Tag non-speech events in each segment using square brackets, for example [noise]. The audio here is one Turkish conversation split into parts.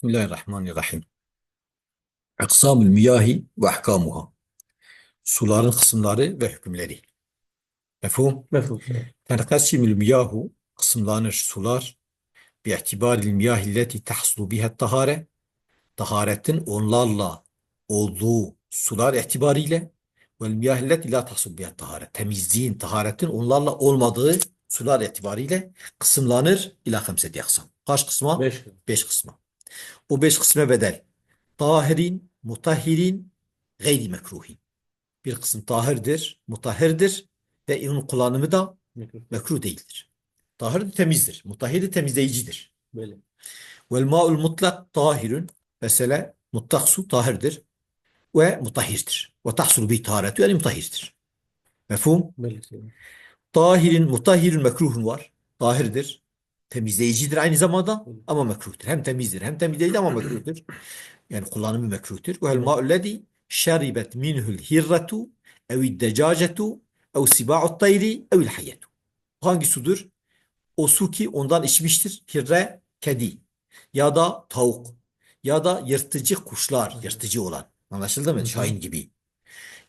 Bismillahirrahmanirrahim. Aksamül miyahi ve ahkamuha. Suların kısımları ve hükümleri. Mefhum? Mefhum. Tenkasimül miyahu kısımlanır sular bi'itibaril miyahilleti tahsulu biha tahare taharetin onlarla olduğu sular itibariyle vel miyahilleti la tahsulu biha tahare temizliğin, taharetin onlarla olmadığı sular itibariyle kısımlanır ila hamseti aksam. Kaç kısma? Beş. Beş kısma. O beş kısma bedel. Tahirin, mutahhirin, gayri mekruhin. Bir kısım tahirdir, mutahhirdir ve onun kullanımı da Mekruh. değildir. Tahir de temizdir. Mutahhir de temizleyicidir. Böyle. Vel ma'ul mutlak tahirun. Mesela mutlak su tahirdir ve mutahhirdir. Ve tahsulu bi taharetü yani mutahhirdir. Mefhum? Böyle. Tahirin, mutahhirin mekruhun var. Tahirdir. Temizleyicidir aynı zamanda ama mekruhtur. Hem temizdir hem temizleyici ama mekruhtur. [clears throat] Yani kullanımı mekruhtur. Ve el ma'ullezi şeribet minhul hirretu ev decacetu ev siba'ut tayri ev hayyetu. Hangi sudur? O su ki ondan içmiştir. Hirre, kedi ya da tavuk ya da yırtıcı kuşlar, yırtıcı olan. Anlaşıldı mı? Şahin gibi.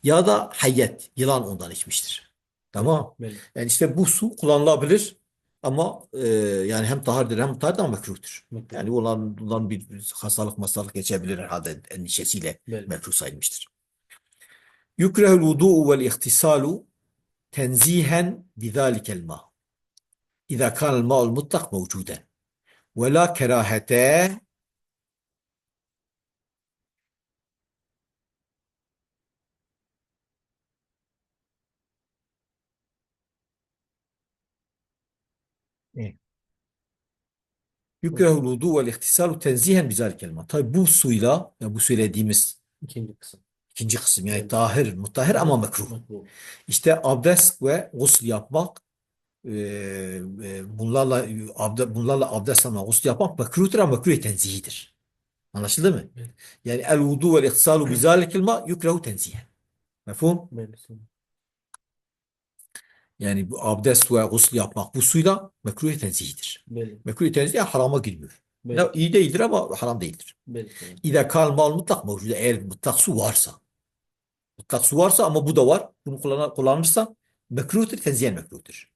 Ya da hayyet, yılan ondan içmiştir. Tamam. Yani işte bu su kullanılabilir ama e, yani hem tahardır hem mutahhirdir ama mekruhtur. Mekruh. Yani onların, bundan bir hastalık hastalık geçebilir herhalde endişesiyle Böyle. mekruh sayılmıştır. Yukrehul vudu'u vel ihtisalu tenzihen bizalikel ma. İza kanel ma'ul mutlak mevcuden. Ve la kerahete Yukrehul vudu vel ihtisalu tenzihen bizalikel ma. Tabi bu suyla, yani bu söylediğimiz İkinci kısım. ikinci kısım yani Evet. tahir, mutahhir ama mekruh. İşte abdest ve gusül yapmak e, e, bunlarla abde, bunlarla abdest almak, gusül yapmak mekruhtur ama mekruh tenzihidir. Anlaşıldı mı? Evet. Yani el vudu vel ihtisalu bizalikel ma yukrehu tenzihen. Mefhum? Böyle. Yani bu abdest ve gusül yapmak bu suyla mekruh tenzihidir. Böyle. Mekruh tenzih harama girmiyor. Böyle. Ya iyi değildir ama haram değildir. İde kal mal mutlak mevcuda eğer mutlak su varsa. Mutlak su varsa ama bu da var. Bunu kullan kullanırsan mekruhtur, tenzihen mekruhtur.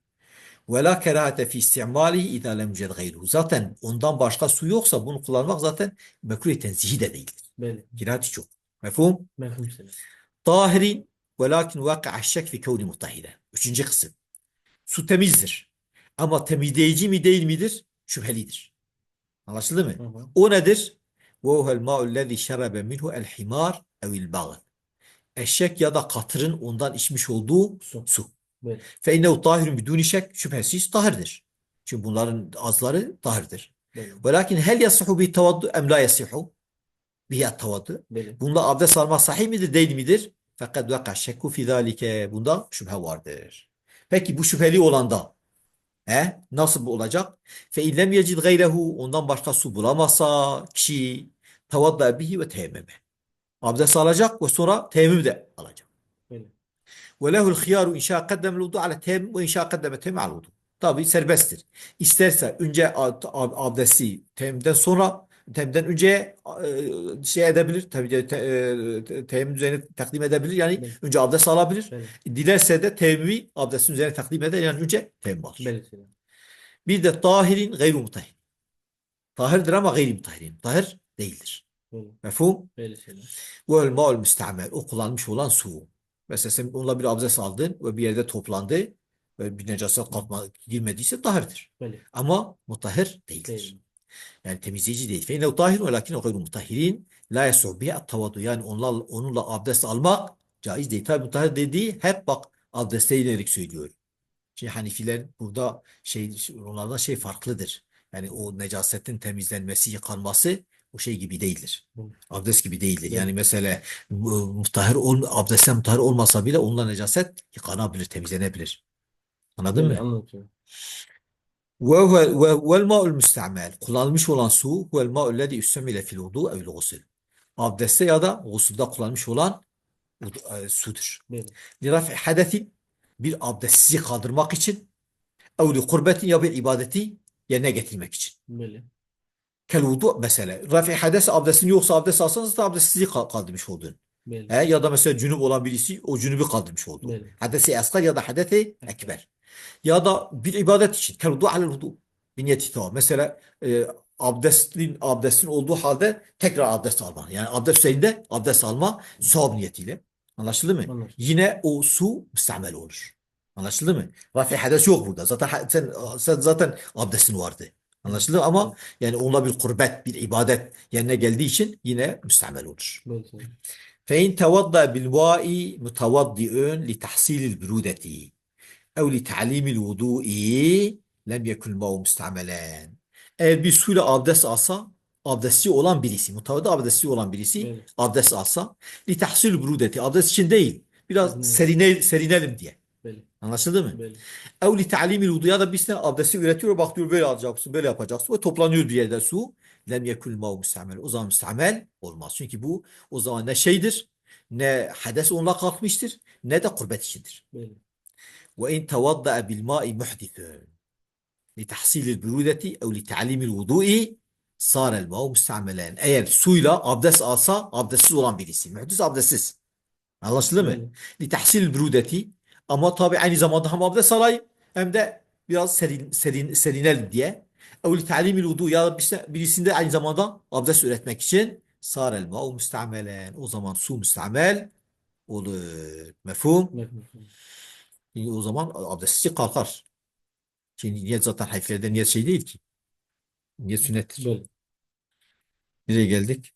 Ve la kerahate fi istimalihi idâ lem gayruhu. Zaten ondan başka su yoksa bunu kullanmak zaten mekruh tenzihi de değildir. Böyle. Kirati çok. Mefhum? Mefhum selam. Tahirin velakin vaka'a şek fi kevni mutahhire. Üçüncü kısım. Su temizdir. Ama temizleyici mi değil midir? Şüphelidir. Anlaşıldı mı? Hı hı. O nedir? وَهُوَ الْمَاءُ الَّذِي شَرَبَ مِنْهُ الْحِمَارِ اَوْ الْبَغْلِ Eşek ya da katırın ondan içmiş olduğu Su. su. Böyle. فَاِنَّهُ طَاهِرٌ بِدُونِ şek Şüphesiz tahirdir. Çünkü bunların azları tahirdir. Böyle. وَلَكِنْ هَلْ يَصِحُ بِالتَّوَدُّ اَمْ لَا يَصِحُ بِهَا التَّوَدُّ Böyle. Bunda abdest almak sahih midir değil midir? Fakat vaka şekku fi zalike. Bunda şüphe vardır. Peki bu şüpheli olanda he, nasıl bu olacak? Fe illem yecid gayrehu ondan başka su bulamazsa kişi tavadda bihi ve teyemmeme. Abdest alacak ve sonra teyemmüm de alacak. Ve lehul khiyaru inşa kaddemel vudu ala teyemmüm ve inşa kaddeme teyemmüm ala vudu. Tabi serbesttir. İsterse önce ab- ab- abdesti teyemmümden sonra teyemmümden önce e, şey edebilir. Tabi de te, e, te- teyemmüm üzerine takdim edebilir. Yani Evet. önce abdest alabilir. Böyle. Dilerse de teyemmümü abdestin üzerine takdim eder. Yani önce teyemmüm alır. Selam. Bir de tahirin gayru mutahhir. Tahirdir ama gayri mutahhirin. Tahir değildir. Böyle. Mefhum? Böyle. selam. Ve el ma'ul müstamel. O kullanmış olan su. Mesela sen onunla bir abdest aldın ve bir yerde toplandı ve bir necaset kalkma, girmediyse tahirdir. Böyle. Ama mutahhir değildir. Değil. Yani temizleyici değil. Fe innehu tahir ve lakin gayru mutahhirin la yesuh bihi at-tavadu. Yani onlarla, onunla abdest almak caiz değil. Tabi mutahhir dediği hep bak abdeste inerek söylüyor. Şey Hanifiler burada şey onlardan şey farklıdır. Yani o necasetin temizlenmesi, yıkanması o şey gibi değildir. Abdest gibi değildir. Evet. Yani mesela mutahhir ol, abdestten mutahhir olmasa bile onunla necaset yıkanabilir, temizlenebilir. Anladın Böyle. mı? Anlatıyorum. Ve ve ve vel ma'ul müstamel. Kullanılmış olan su huvel ma'ul lezî üstemile fil vudu ev'l gusül. Abdestte ya da gusülde kullanmış olan e, sudur. Böyle. Li raf'i hadesin bir abdestsizliği kaldırmak için ev li kurbetin ya bir ibadeti yerine getirmek için. Böyle. Kel vudu mesela. Rafi hades abdestin yoksa abdest alsanız da abdestsizliği kal- kaldırmış oldun. He, ya da mesela cünüp olan birisi o cünübü kaldırmış oldu. Hadesi esgar ya da hadesi ekber. Ya da bir ibadet için. Kel vudu alel vudu. Bir niyeti tamam. Mesela e, abdestin, abdestin olduğu halde tekrar abdest alma. Yani abdest üzerinde abdest alma sevap niyetiyle. Anlaşıldı mı? Anlaşıldı. Yine o su müstamel olur. Anlaşıldı mı? Rafi hades yok burada. Zaten ha- sen, sen zaten abdestin vardı. Anlaşıldı ama yani onunla bir kurbet, bir ibadet yerine geldiği için yine müstamel olur. Belli Seyyid. فإن توضأ بالماء متوضئ لتحصيل البرودة ev li ta'limil vudu'i lem yekun ma'u mustamelen. Eğer bir suyla abdest alsa abdesti olan birisi, mutavada abdesti olan birisi evet. abdest alsa li tahsil brudeti abdest için değil. Biraz Anladım. serine, serinelim diye. Belli. Anlaşıldı mı? Belli. Ev li ta'limil vudu ya da birisine abdesti üretiyor bak diyor böyle alacaksın, böyle yapacaksın. Ve toplanıyor bir yerde su. Lem yekul ma'u mustamel. O zaman mustamel olmaz. Çünkü bu o zaman ne şeydir, ne hades onunla kalkmıştır, ne de kurbet içindir. Belli. Bil ma'i muhdithun li tahsilil burudeti ev li ta'limil vudu'i sarel ma'u müstamelen. Eğer suyla abdest alsa abdestsiz olan birisi. Muhdis abdestsiz. Anlaşıldı mı? Li tahsil brudeti ama tabi aynı zamanda hem abdest alayım hem de biraz serin, serin, serinelim diye. Ev li ta'limil vudu ya birisinde aynı zamanda abdest üretmek için sarel ma'u müstamelen. O zaman su müstamel olur. Mefhum? Mefhum. Yani o zaman abdestsiz kalkar. Şimdi niyet zaten harflerde niyet şey değil ki. Niyet sünnettir. Belli. Nereye geldik?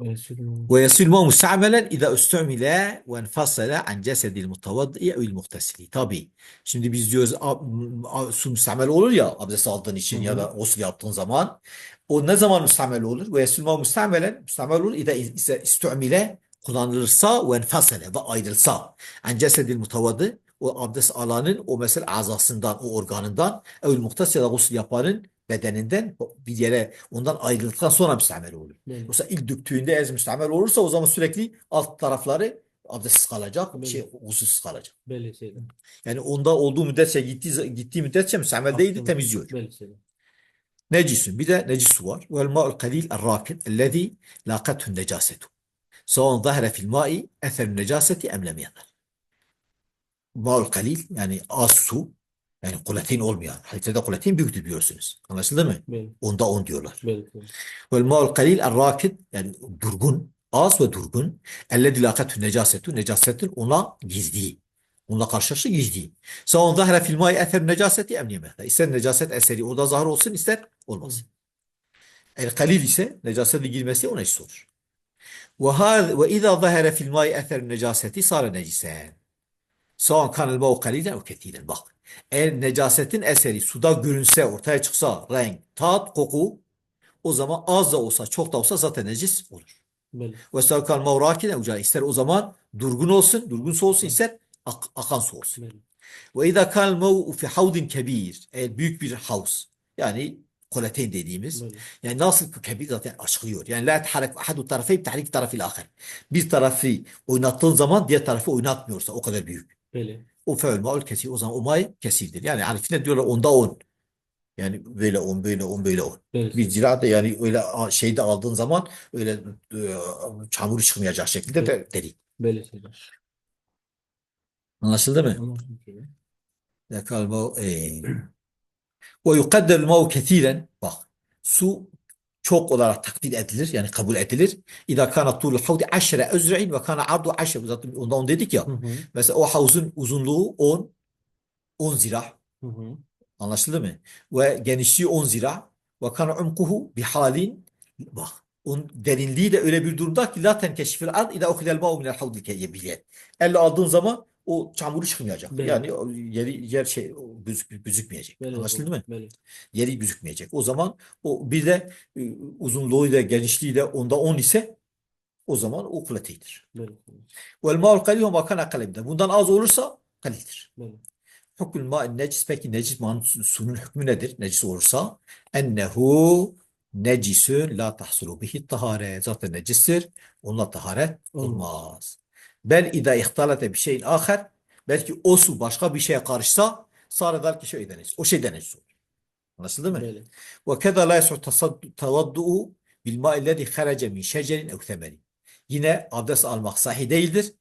Belli Seyyid. ويصير الماء مستعملا إذا استعمل وانفصل عن جسد المتوضئ أو المغتسل. Tabii. Şimdi biz diyoruz a- a- su müstamel olur ya abdest aldığın için Hı ya hı. da gusül yaptığın zaman. O ne zaman müstamel olur? ويصير الماء müstamelen müstamel olur إذا إذا استعمل kullanılırsa ve enfasele ve ayrılsa an cesedil mutavaddı o abdest alanın o mesela azasından o organından evül muhtas ya da gusül yapanın bedeninden bir yere ondan ayrıldıktan sonra müstamel olur. Belli. Yoksa ilk döktüğünde ez müstamel olursa o zaman sürekli alt tarafları abdestsiz kalacak, Tabii. şey gusülsüz kalacak. Belli Seyyid. Yani onda olduğu müddetçe gittiği, gittiği müddetçe müstamel değildi Aklım- temizliyor. Belli Seyyid. Necisün bir de necis var. Vel ma'ul kalil el-rakid ellezî laqathu necasetu. Savan zahre fil ma'i eserun necaseti em lem yazar. Ma'ul kalil yani az su yani kulatin olmayan. Hadislerde kulatin büyüktür biliyorsunuz. Anlaşıldı mı? Belli. Onda on diyorlar. Seyyid. Vel ma'ul kalil el-rakid yani durgun, az ve durgun. Ellezî laqathu necasetu necasetin ona gizli. Onunla karşılaştı gizli. Savan zahre fil ma'i eserun necaseti em lem yazar. İster necaset eseri orada zahir olsun ister olmasın. El kalil ise necasetle girmesi o necis olur. Ve izâ zahara fil mâi eser necaseti sâre necisen. Savan kanel mâ'u kalilen ve ketiren. Bak. Eğer necasetin eseri suda görünse, ortaya çıksa renk, tat, koku o zaman az da olsa, çok da olsa zaten necis olur. Ve sevkal mâ'u râkiden ucâ. İster o zaman durgun olsun, durgun su olsun, ister ak- akan su olsun. Ve izâ kanel mâ'u fi havdin kebîr. Eğer büyük bir havuz. Yani kolateyn dediğimiz. Belli. Yani nasıl ki kebir zaten açılıyor. Yani la teharek ahadu tarafey tahrik tarafil ahir. Bir tarafı oynattığın zaman diğer tarafı oynatmıyorsa o kadar büyük. Belli. O feul maul kesir. O zaman o may kesirdir. Yani harfine diyorlar onda on. Yani böyle on, böyle on, böyle on. Belli Bir Seyyid. ziraat yani öyle şeyde aldığın zaman öyle e, çamur çıkmayacak şekilde de delik. Belli Seyyid. Anlaşıldı mı? Anlaşıldı. Yakal mav e. Ve yukadder mav ketiren. Bak su çok olarak takdir edilir yani kabul edilir. İza kana tulul havdi aşre ezre'in ve kana ardu aşre. Zaten ondan on dedik ya. Hı hı. Mesela o havuzun uzunluğu 10 10 zira. Hı hı. Anlaşıldı mı? Ve genişliği 10 zira. Ve kana umkuhu bihalin. Bak. Onun derinliği de öyle bir durumda ki la tenkeşifil ard ila ukhidel ma'u minel havdil keyyebiyet. Elle aldığın zaman o çamuru çıkmayacak. Belli. Yani yeri yer şey gözük, gözükmeyecek. Belli Anlaşıldı mı? Belli. Yeri gözükmeyecek. O zaman o bir de e, uzunluğu da genişliği de onda 10 ise o zaman o Seyyid. Vel ma'ul kalil ve kana kalemde. Bundan az olursa kalildir. Hükmül ma'in necis peki necis ma'nın su- suyun hükmü nedir? Necis olursa ennehu necisün la tahsulu bihi tahare. Zaten necistir. Onunla taharet olmaz. Bel ida ihtalate bir şeyin aher. Belki o su başka bir şeye karışsa sara der ki şeyden iç. O şeyden iç olur. Anlaşıldı mı? Böyle. Ve keda la yasuh tavaddu'u bil ma'illezi harece min şecerin ev temelin. Yine abdest almak sahih değildir.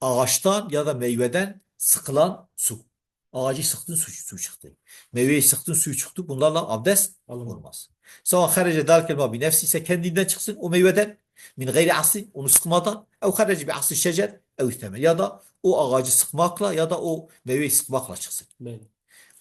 Ağaçtan ya da meyveden sıkılan su. Ağacı sıktın su, su çıktı. Meyveyi sıktın suyu çıktı. Bunlarla abdest alınmaz. Sonra harece dal kelma bir nefsi ise kendinden çıksın o meyveden. Min gayri asli onu sıkmadan. Ev harece bir asli şecer ev Ya da o ağacı sıkmakla ya da o meyveyi sıkmakla çıksın.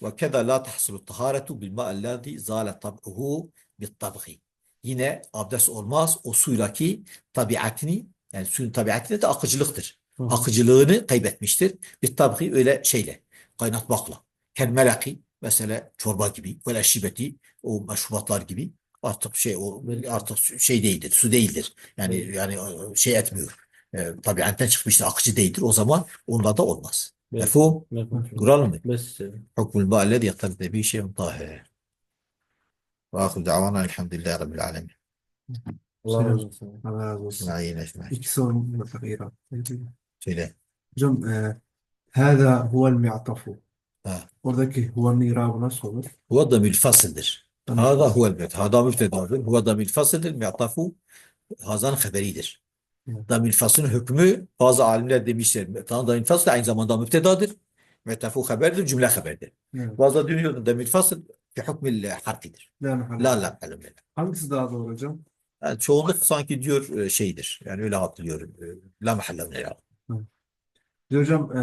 Ve keda la tahsulu taharetu bil ma'ellezi zâle tab'uhu bit tab'i. Yine abdest olmaz o suyla ki tabiatini yani suyun tabiatine de akıcılıktır. Hı. Akıcılığını kaybetmiştir. Bir tab'i öyle şeyle kaynatmakla. Kel melaki mesela çorba gibi böyle şibeti o meşrubatlar gibi artık şey o artık şey değildir. Su değildir. Yani Hı. yani şey etmiyor e, tabii enten çıkmıştır, akıcı değildir. O zaman onda da olmaz. Mefhum? Kural mı? Hukmul mualledi yataride bir şey tahir. Ve ahir davana elhamdülillahi rabbil alemin. Allah razı olsun. Allah razı olsun. İki sorum var fakira. Söyle. Hocam, e, hâzâ huvel mi'atafu. Oradaki huvel mirabı nasıl olur? Huve damil fasıldır. Tamam. Hâzâ huvel mi'atafu. Hâzâ müftedâdır. Damil fasıldır. Mi'atafu hazan haberidir. Evet. Damir faslın hükmü bazı alimler demişler. Tamam damir fasl aynı zamanda müptedadır. Mi'tafu haberdir, cümle haberdir. Evet. Bazı diyor damir fasl fi hükmül harfidir. La. La la kalem. Hangisi daha doğru hocam? Yani çoğunluk sanki diyor e, şeydir. Yani öyle hatırlıyorum. E, La mahalle hocam e,